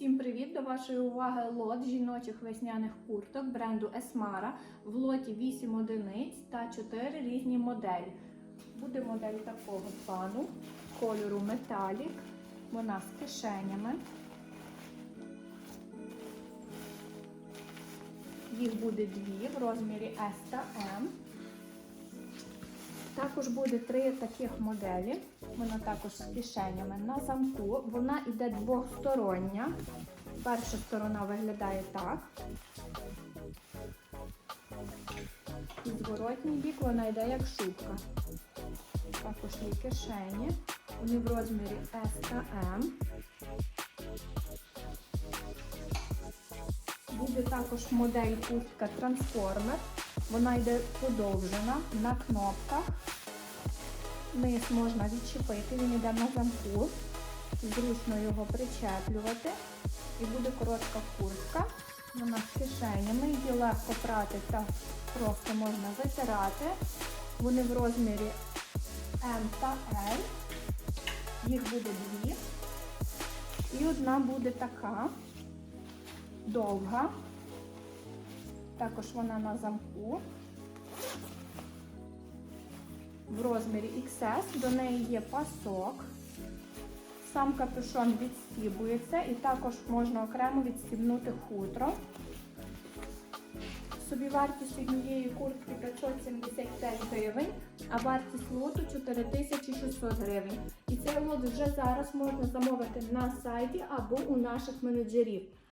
Всім привіт! До вашої уваги лот жіночих весняних курток бренду Esmara в лоті 8 одиниць та 4 різні моделі. Буде модель такого плану, кольору металік, вона з кишенями. Їх буде дві в розмірі S та M. Також буде три таких моделі. Вона також з кишенями на замку. Вона йде двохстороння. Перша сторона виглядає так. І зворотній бік вона йде як шубка. Також є кишені. Вони в розмірі S та M. Буде також модель куртка трансформер. Вона йде подовжена на кнопках. Низ можна відчепити, він йде на замку. Зручно його причеплювати. І буде коротка куртка. Вона з кишенями. Її легко прати та просто можна витирати. Вони в розмірі М та L. Їх буде дві. І одна буде така довга. Також вона на замку. В розмірі XS, до неї є пасок. Сам капюшон відстібується і також можна окремо відстібнути хутро. Собівартість однієї куртки 575 гривень, а вартість лоту 4600 гривень. І цей лот вже зараз можна замовити на сайті або у наших менеджерів.